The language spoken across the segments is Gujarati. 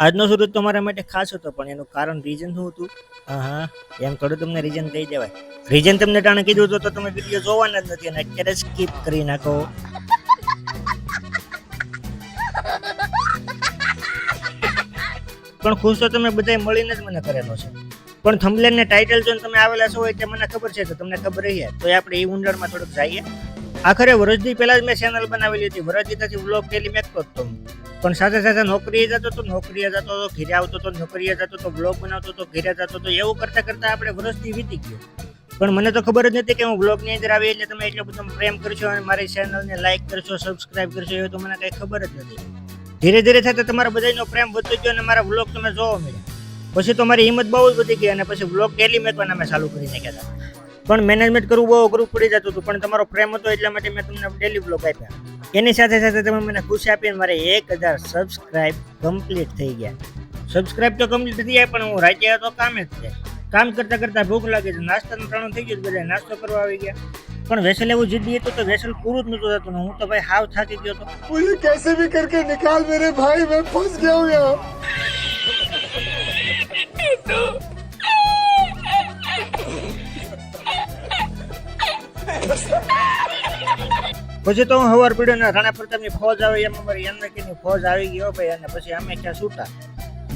આજનો સુરત તમારા માટે ખાસ હતો, પણ એનું કારણ રીઝન શું હતું? હા એમ થોડું તમને રીઝન કહી દેવાય. રીઝન તમને ટાણે કીધું હતું તો તમે વીડિયો જોવાના જ નથી અને અત્યારે સ્કીપ કરી નાખો. પણ ખુશ તો તમે બધાય મળીને જ મને કરેલો છે. પણ થંબલેન ને ટાઇટલ જોઈને તમે આવેલા છો એટલે મને ખબર છે, તો તમને ખબર રહી તો આપણે એ ઊંડાણમાં થોડુંક જઈએ. આખરે વરસદી પહેલા જ મેં ચેનલ બનાવેલી હતી. વરસદી થતી વ્લોગ ડેલી મેં હતો પણ સાથે સાથે નોકરીએ જતો તો નોકરીએ જતો હતો ઘેરે આવતો તો નોકરીએ જતો તો બ્લોગ બનાવતો તો ઘેરે જતો તો એવું કરતા કરતા આપણે વરસથી વીતી ગયો. પણ મને તો ખબર જ નથી કે હું બ્લોગની અંદર આવી એટલે તમે એટલો બધો પ્રેમ કરશો અને મારી ચેનલને લાઈક કરશો સબસ્ક્રાઇબ કરશો એવું તો મને કંઈ ખબર જ નથી. ધીરે ધીરે થતા તમારા બધાનો પ્રેમ વધતો ગયો અને મારા વ્લોગ તમે જોવા મળ્યા. પછી તો મારી હિંમત બહુ જ વધી ગઈ અને પછી બ્લોગ ડેલી મેકવાના મેં ચાલુ કરી નાખ્યા હતા. પણ મેનેજમેન્ટ કરવું બહુ અઘરું પડી જતું હતું. પણ તમારો પ્રેમ હતો એટલા માટે મેં તમને ડેલી બ્લોગ આપ્યા. એની સાથે સાથે તમે મને ખુશ આપીને મારે એક હજાર સબસ્ક્રાઈબ કમ્પ્લીટ થઈ ગયા. સબસ્ક્રાઈબ તો કમ્પ્લીટ થઈ જાય પણ હું રાજ્ય હતો, કામે જ છે. કામ કરતાં કરતાં ભૂખ લાગે છે. નાસ્તાનું ટાણું થઈ ગયું બધા નાસ્તો કરવા આવી ગયા. પણ વેસલ એવું જીદી હતું તો વેસલ પૂરું જ નહોતું થતું હું તો ભાઈ હાવ થાકી ગયો હતો. કેસે ભી કરકે નિકાલ મેરે ભાઈ, મેં ફસ ગયા પછી તો હું હવાર પીડ્યો રાણા પ્રતાપની ફોજ આવે એમ અમારી યાનકીની ફોજ આવી ગયો ભાઈ, અને પછી અમે ક્યાં છૂટા?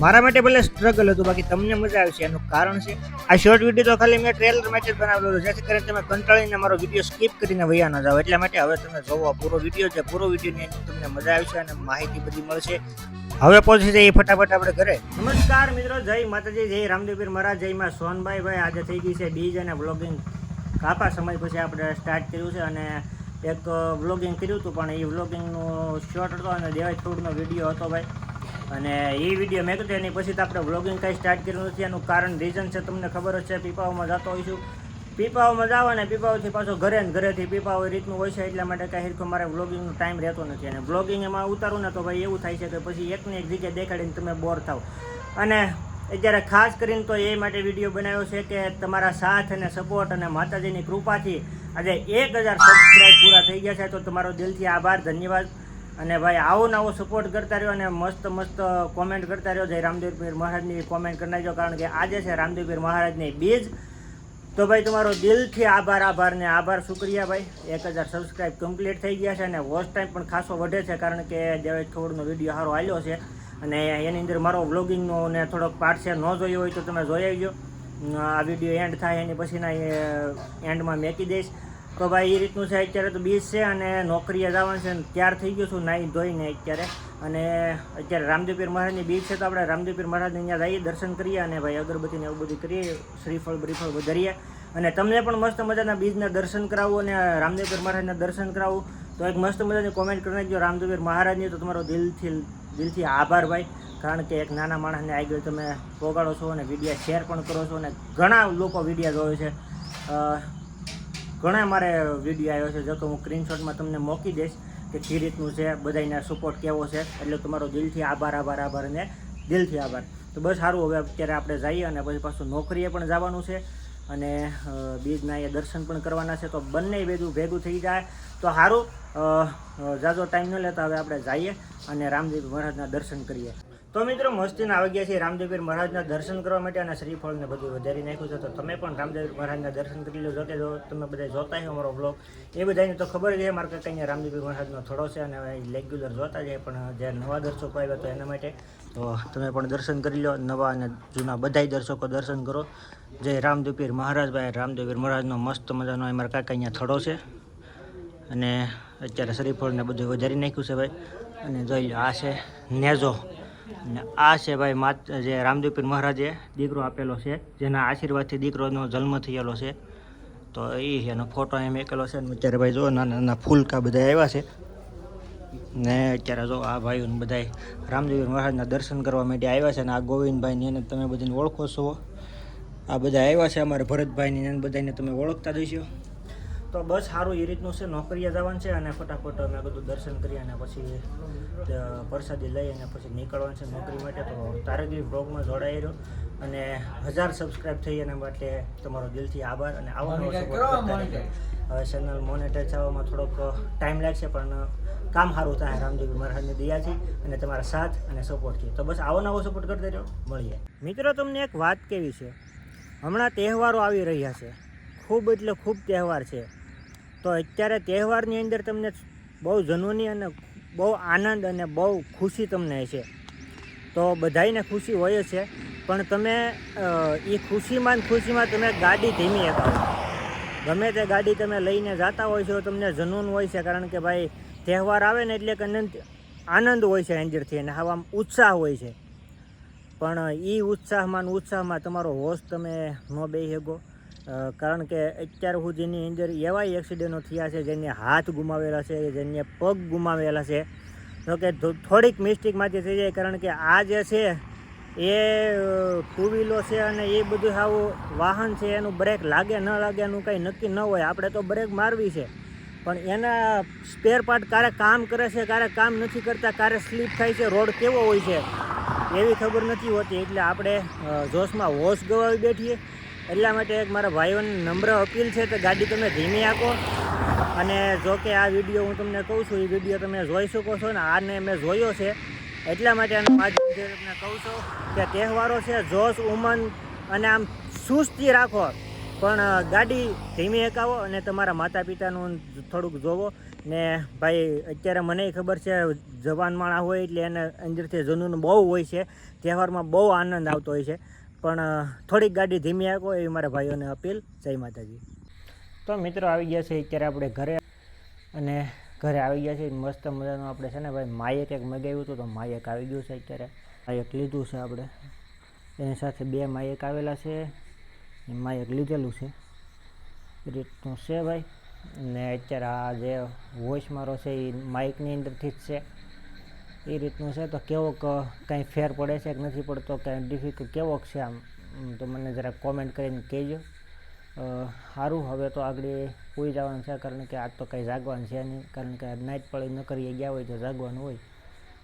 મારા માટે ભલે સ્ટ્રગલ હતું, બાકી તમને મજા આવશે, એનું કારણ છે, આ શોર્ટ વીડિયો તો ખાલી મેં ટ્રેલર માટે જ બનાવેલો હતો જેથી કરીને તમે કંટાળીને મારો વીડિયો સ્કીપ કરીને વયા ન જાઓ. એટલા માટે હવે તમે જોવો પૂરો વીડિયો છે પૂરો વિડીયોની અંદર તમને મજા આવશે અને માહિતી બધી મળશે. હવે પહોંચી જઈએ ફટાફટ આપણે ઘરે. નમસ્કાર મિત્રો, જય માતાજી, જય રામદેવીર મહારાજ, જય માં સોનભાઈ ભાઈ. આજે થઈ ગઈ છે બીજ અને બ્લોગિંગ કાપા સમય પછી આપણે સ્ટાર્ટ કર્યું છે અને એક વ્લોગિંગ કર્યું હતું, પણ એ વ્લોગિંગનો શોર્ટ હતો અને દેવાય થોડનો વીડિયો હતો ભાઈ. અને એ વીડિયો મેં કીધું, એની પછી તો આપણે વ્લોગિંગ કાંઈ સ્ટાર્ટ કર્યું નથી. એનું કારણ રીઝન છે, તમને ખબર જ છે, પીપાઓમાં જતો હોઈશું પીપાઓમાં જાવ અને પીપાઓથી પાછો ઘરે ને ઘરેથી પીપાઓ રીતનું હોય છે, એટલા માટે કાંઈ હિરખો મારે વ્લોગિંગનો ટાઈમ રહેતો નથી. અને વ્લોગિંગ એમાં ઉતારું ને તો ભાઈ એવું થાય છે કે પછી એકને એક જગ્યાએ દેખાડીને તમે બોર થાવ. અને અત્યારે ખાસ કરીને તો એ માટે વીડિયો બનાવ્યો છે કે તમારા સાથ અને સપોર્ટ અને માતાજીની કૃપાથી આજે એક હજાર સબસ્ક્રાઈબ પૂરા થઈ ગયા છે, તો તમારો દિલથી આભાર, ધન્યવાદ. અને ભાઈ, આવો નવો સપોર્ટ કરતા રહ્યો અને મસ્ત મસ્ત કોમેન્ટ કરતા રહ્યો. જય રામદેવપીર મહારાજની કોમેન્ટ કરી નાખજો, કારણ કે આજે છે રામદેવપીર મહારાજની બીજ. તો ભાઈ, તમારો દિલથી આભાર આભાર ને આભાર, શુક્રિયા ભાઈ. એક હજાર સબસ્ક્રાઈબ કમ્પ્લીટ થઈ ગયા છે અને વોચ ટાઈમ પણ ખાસો વધે છે, કારણ કે દેવેજ ખવડનો વીડિયો સારો આવ્યો છે. અને એની અંદર મારો વ્લોગિંગનો ને થોડોક પાર્ટ છે, ન જોયો હોય તો તમે જોઈ આવજો. આ વીડિયો એન્ડ થાય એની પછીના એન્ડમાં મેકી દઈશ. તો ભાઈ એ રીતનું છે, અત્યારે તો બીજ છે અને નોકરીએ જવાનું છે ત્યાર થઈ ગયું છું નાહી ધોઈને અત્યારે. અને અત્યારે રામદેવપીર મહારાજની બીજ છે તો આપણે રામદેવપીર મહારાજને અહીંયા જઈએ, દર્શન કરીએ અને ભાઈ અગરબત્તીને એવું બધું કરીએ, શ્રીફળ બ્રીફળ વધારીએ. અને તમને પણ મસ્ત મજાના બીજના દર્શન કરાવવું અને રામદેવપીર મહારાજના દર્શન કરાવવું તો એક મસ્ત મજાની કોમેન્ટ કરી નાખજો રામદેવપીર મહારાજની, તો તમારો દિલથી દિલથી આભાર ભાઈ. કારણ કે એક નાના માણસને આગળ તમે પોગાડો છો અને વિડીયા શેર પણ કરો છો અને ઘણા લોકો વિડીયા જોવે છે. ઘણા મારે વીડિયો આવ્યો છે. જો કે હું સ્ક્રીનશોટમાં તમને મોકી દઈશ કે કઈ રીતનું છે બધાના સપોર્ટ કેવો છે. એટલે તમારો દિલથી આભાર આભાર આભાર અને દિલથી આભાર. તો બસ સારું, હવે અત્યારે આપણે જઈએ અને પછી પાછું નોકરીએ પણ જવાનું છે. અને બીજના એ દર્શન પણ કરવાના છે. તો બંને ભેગું ભેગું થઈ જાય. તો સારું જાજો ટાઈમ ન લેતા હવે આપણે જઈએ અને રામદેવ મહારાજના દર્શન કરીએ. તો મિત્રો મસ્તીના આવી ગયા છે રામદેવીર મહારાજના દર્શન કરવા માટે અને શ્રીફળને બધું વધારી નાખ્યું છે, તો તમે પણ રામદેવ મહારાજના દર્શન કરી લો જોકે જો તમે બધા જોતા હોય અમારો બ્લોગ એ બધાને તો ખબર છે મારા કંઈ રામદેવીર મહારાજનો થોડો છે અને રેગ્યુલર જોતા જાય, પણ જે નવા દર્શકો આવ્યા તો એના માટે, તો તમે પણ દર્શન કરી લો. નવા અને જૂના બધાય દર્શકો દર્શન કરો. જય રામદેવીર મહારાજ ભાઈ રામદેવીર મહારાજનો મસ્ત મજાનો અમારા કાકા અહીંયા થોડો છે. અને અત્યારે શ્રીફળને બધું વધારી નાખ્યું છે ભાઈ. અને જોઈ લો, આ છે નેજો. અને આ છે ભાઈ માત, જે રામદેવપીર મહારાજે દીકરો આપેલો છે, જેના આશીર્વાદથી દીકરોનો જન્મ થયેલો છે. તો એ એનો ફોટો એમ એકેલો છે અને અત્યારે ભાઈ જો નાના નાના ફૂલકા બધા આવ્યા છે. ને અત્યારે જો આ ભાઈઓ બધા રામદેવપીર મહારાજના દર્શન કરવા માટે આવ્યા છે અને આ ગોવિંદભાઈ એને તમે બધાને ઓળખો છો. આ બધા આવ્યા છે અમારે ભરતભાઈની બધાને તમે ઓળખતા દઈશો તો બસ સારું એ રીતનું છે નોકરીએ જવાનું છે અને ફટાફટ અમે બધું દર્શન કરી અને પછી પ્રસાદી લઈ અને પછી નીકળવાનું છે નોકરી માટે. તો તારગી બ્લોગમાં જોડાઈ રહ્યો અને હજાર સબસ્ક્રાઇબ થઈ એના માટે તમારો દિલથી આભાર અને આવો નવો support કરતા રહેજો. હવે ચેનલ મોનેટાઈઝ થવામાં થોડોક ટાઈમ લાગશે પણ કામ સારું થાય. રામદેવી મહારાજની દયાથી અને તમારા સાથ અને સપોર્ટથી તો બસ આવો નવો સપોર્ટ કરતા રહ્યો મળીએ. મિત્રો તમને એક વાત કેવી છે? હમણાં તહેવારો આવી રહ્યા છે. ખૂબ એટલે ખૂબ તહેવાર છે. તો અત્યારે તહેવારની અંદર તમને બહુ જનૂની અને બહુ આનંદ અને બહુ ખુશી તમને છે તો બધાયને ખુશી હોય છે, પણ તમે એ ખુશીમાં ખુશીમાં તમે ગાડી ધીમી હતા ગમે તે ગાડી તમે લઈને જતા હોય છો, તમને જનૂન હોય છે, કારણ કે ભાઈ તહેવાર આવે ને એટલે આનંદ આનંદ હોય છે અંદરથી અને આમ ઉત્સાહ હોય છે. પણ એ ઉત્સાહમાં ઉત્સાહમાં તમારો હોશ તમે ન બેસી શકો. કારણ કે અત્યાર સુધીની અંદર એવા એક્સિડન્ટો થયા છે, જેને હાથ ગુમાવેલા છે, જેને પગ ગુમાવેલા છે. તો કે થોડીક મિસ્ટેકમાંથી થઈ જાય, કારણ કે આ જે છે, એ ટુ વ્હીલો છે અને એ બધું આવું વાહન છે, એનું બ્રેક લાગે, ન લાગે, એનું કંઈ નક્કી ન હોય. આપણે તો બ્રેક મારવી છે. પણ એના સ્પેર પાર્ટ ક્યારે કામ કરે છે ક્યારે કામ નથી કરતા ક્યારે સ્લીપ થાય છે, રોડ કેવો હોય છે, એવી ખબર નથી હોતી. એટલે આપણે જોશમાં હોશ ગવાવી બેઠીએ. એટલા માટે એક મારા ભાઈઓને નમ્ર અપીલ છે કે ગાડી તમે ધીમી આંકો અને જો કે આ વીડિયો હું તમને કહું છું, એ વીડિયો તમે જોઈ શકો છો ને આને મેં જોયો છે. એટલા માટે આના માધ્યમથી તમને કહું છું કે તહેવારો છે, જોશ, ઉમંગ અને આમ સુસ્તી રાખો. પણ ગાડી ધીમી એકાવો અને તમારા માતા પિતાનું થોડુંક જોવો. ને ભાઈ, અત્યારે મને ખબર છે, જવાન માણા હોય એટલે એને અંદરથી જનૂન બહુ હોય છે. તહેવારમાં બહુ આનંદ આવતો હોય છે. પણ થોડીક ગાડી ધીમી આંકો એવી મારા ભાઈઓને અપીલ. જય માતાજી. તો મિત્રો આવી ગયા છે અત્યારે આપણે ઘરે. અને ઘરે આવી ગયા છે. મસ્ત મજાનું આપણે છે ને ભાઈ માયક એક મગાવ્યું હતું તો માયક આવી ગયું છે અત્યારે. માયક લીધું છે આપણે. એની સાથે બે માયક આવેલા છે. માયક લીધેલું છે. એ રીતનું છે ભાઈ. ને અત્યારે આ જે વોઇસ મારો છે એ માઇકની અંદરથી જ છે. એ રીતનું છે. તો કેવોક કાંઈ ફેર પડે છે કે નથી પડતો, કાંઈ ડિફિકલ્ટ કેવોક છે આમ? તો મને જરા કોમેન્ટ કરીને કહેજો. સારું હવે તો આગળ હોઈ જવાનું છે, કારણ કે આજ તો કંઈ જાગવાનું છે નહીં. કારણ કે નાઇટ પડી ન કરીએ ગયા હોય તો જાગવાનું હોય.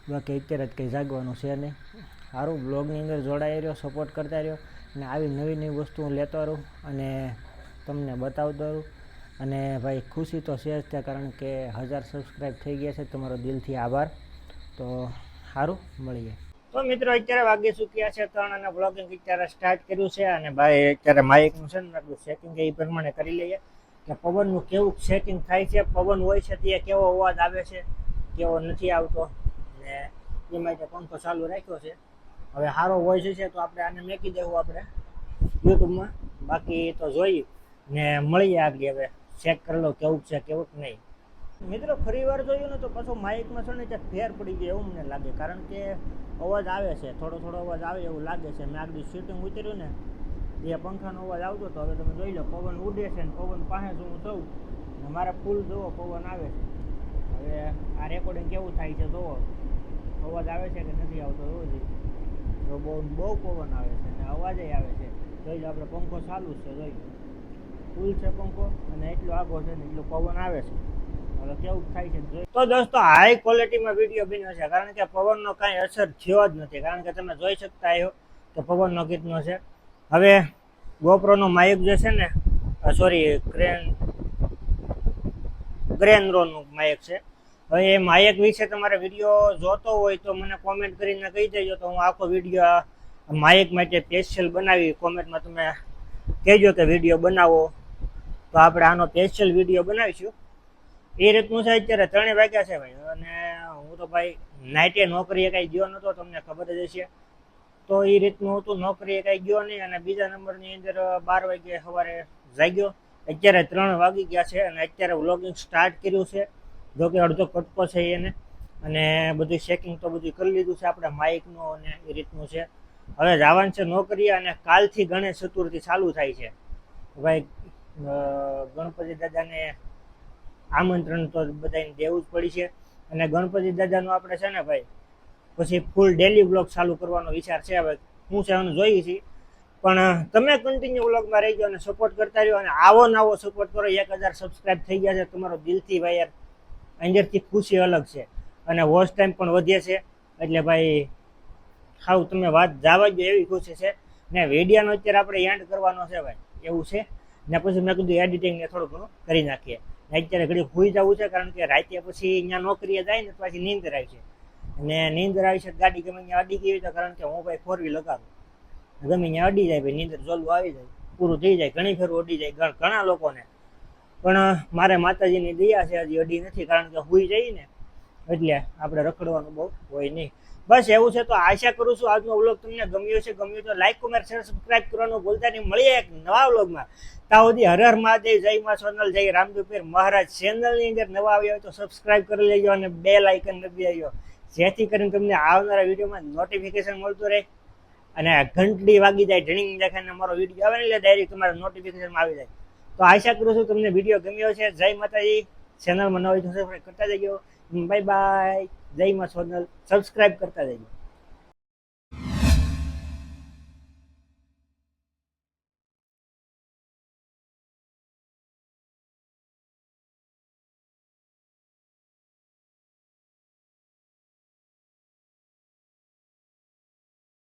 બાકી અત્યારે જ કંઈ જાગવાનું છે નહીં. સારું બ્લોગની અંદર જોડાઈ રહ્યો સપોર્ટ કરતા રહ્યો. અને આવી નવી નવી વસ્તુ હું લેતો રહું અને તમને બતાવતો રહું. અને ભાઈ, ખુશી તો છે જ ત્યાં, કારણ કે હજાર સબસ્ક્રાઈબ થઈ ગયા છે. તમારો દિલથી આભાર. તો સારું મળીએ. તો મિત્રો, અત્યારે વાગે ચૂક્યા છે ત્રણ અને બ્લોગિંગ અત્યારે સ્ટાર્ટ કર્યું છે અને ભાઈ અત્યારે માઇકનું છે ને, આપણું સેટિંગ એ પ્રમાણે કરી લઈએ. કે પવનનું કેવું સેટિંગ થાય છે, પવન હોય છે તે કેવો અવાજ આવે છે, કેવો નથી આવતો. ને એ માટે પંખો ચાલુ રાખ્યો છે. હવે સારો વોઇસ છે તો આપણે આને મેકી દેવું આપણે યુટ્યુબમાં બાકી તો જોઈ ને મળીએ આગળ હવે. ચેક કરી લો કેવું છે, કેવું નહીં. મિત્રો ફરી વાર જોયું ને તો પાછો માઇકમાં છે ને ત્યાં ફેર પડી ગયો એવું મને લાગે. કારણ કે અવાજ આવે છે, થોડો થોડો અવાજ આવે એવું લાગે છે. મેં આગળ શૂટિંગ ઉતર્યું ને, એ પંખાનો અવાજ આવતો હતો. હવે તમે જોઈ લો, પવન ઉડે છે ને, પવન પાસે જ હું સૌ. ને મારે ફૂલ જોવો, પવન આવે છે. હવે આ રેકોર્ડિંગ કેવું થાય છે જોવો. અવાજ આવે છે કે નથી આવતો, જોવો જ તો બહુ બહુ પવન આવે છે અને અવાજ આવે છે. જોઈ લો, આપણે પંખો ચાલુ છે, જોઈ લો. ફૂલ છે પંખો, અને એટલો આગો છે ને, એટલો પવન આવે છે. કેવું થાય છે તો દોસ્તો હાઈ ક્વોલિટીમાં વીડિયો બન્યો છે. કારણ કે પવનનો કાંઈ અસર થયો જ નથી. કારણ કે તમે જોઈ શકતા આવ્યો તો પવનનો ગીતનો છે. હવે ગોપ્રોનો માઇક જે છે ને સોરી ક્રેન ગ્રેનરોનું માઇક છે. હવે એ માયક વિશે તમારે વીડિયો જોતો હોય તો મને કોમેન્ટ કરીને કહી દેજો તો હું આખો વીડિયો માયક માટે સ્પેશિયલ બનાવી. કોમેન્ટમાં તમે કહેજો કે વીડિયો બનાવો. તો આપણે આનો સ્પેશિયલ વીડિયો બનાવીશું. એ રીતનું છે અત્યારે ત્રણેય વાગ્યા છે ભાઈ. અને હું તો ભાઈ નાઇટે નોકરીએ કાંઈ ગયો નહોતો તમને ખબર જ હશે. તો એ રીતનું હતું નોકરીએ કાંઈ ગયો નહીં અને બીજા નંબરની અંદર બાર વાગે સવારે જાગ્યો. અત્યારે ત્રણ વાગી ગયા છે અને અત્યારે વ્લોગિંગ સ્ટાર્ટ કર્યું છે. જો કે અડધો કટકો છે એને. અને બધું ચેકિંગ તો બધું કરી લીધું છે આપણે માઇકનું અને એ રીતનું છે. હવે જવાનું છે નોકરી અને કાલથી ગણેશ ચતુર્થી ચાલુ થાય છે. ભાઈ ગણપતિ દાદાને આમંત્રણ તો બધાને દેવું જ પડી છે. અને ગણપતિ દાદાનું આપણે છે ને ભાઈ, પછી ફૂલ ડેલી વ્લોગ ચાલુ કરવાનો વિચાર છે હવે. હું છે એનું જોઈએ છીએ પણ તમે કન્ટિન્યુ વ્લોગમાં રહી ગયો અને સપોર્ટ કરતા રહ્યો અને આવો નવો સપોર્ટ કરો. એક હજાર સબસ્ક્રાઈબ થઈ ગયા છે તમારો દિલથી ભાઈ યાર. અંદરથી ખુશી અલગ છે. અને વોચ ટાઈમ પણ વધે છે. એટલે ભાઈ, હાવ તમે વાત જવા જ એવી ખુશી છે. ને વિડીયાનો અત્યારે આપણે એન્ડ કરવાનો છે ભાઈ. એવું છે. ને પછી મેં કીધું એડિટિંગ ને થોડું ઘણું કરી નાખીએ. અત્યારે ઘડી હોઈ જવું છે, કારણ કે રાતે પછી અહીંયા નોકરીએ જાય ને તો પછી નીંદર આવી છે અને નીંદર આવી છે ગાડી ગમે ત્યાં અડી ગઈ હોય તો કારણ કે હું ભાઈ ફોર વ્હીલ લગાવું. ગમે ત્યાં અડી જાય ભાઈ, નીંદર જોલું આવી જાય, પૂરું થઈ જાય, ઘણી ફેર અડી જાય, ઘણા લોકોને. પણ મારે માતાજીની દયા છે, હજી અડી નથી, કારણ કે હોઈ જઈ ને એટલે આપણે રખડવાનું બહુ હોય નહીં. બસ એવું છે, તો આશા કરું છું, આજનો વ્લોગ તમને ગમ્યો છે ગમ્યો તો લાઈક કોમેન્ટ શેર સબસ્ક્રાઇબ કરવાનું ભૂલતા નહીં. મળીએ એક નવા વ્લોગમાં ત્યાં સુધી હર હર મહાદેવ, જય માં સોનલ, જય રામદેવ પીર મહારાજ. ચેનલની અંદર નવા આવ્યા હોય તો સબસ્ક્રાઇબ કરી લેજો અને બે લાઇકન દબી આવ્યો જેથી કરીને તમને આવનારા વિડીયોમાં નોટિફિકેશન મળતું રહે અને ઘંટડી વાગી જાય, ઢીંગ દેખાઈને અમારો વીડિયો આવે ને એટલે ડાયરેક્ટ તમારા નોટિફિકેશનમાં આવી જાય. તો આશા કરું છું તમને વીડિયો ગમ્યો છે જય માતાજી. ચેનલમાં નવા સબસ્ક્રાઇબ કરતા જજો. Bye bye. જય માં સોનલ. સબસ્ક્રાઇબ કરતા જજો.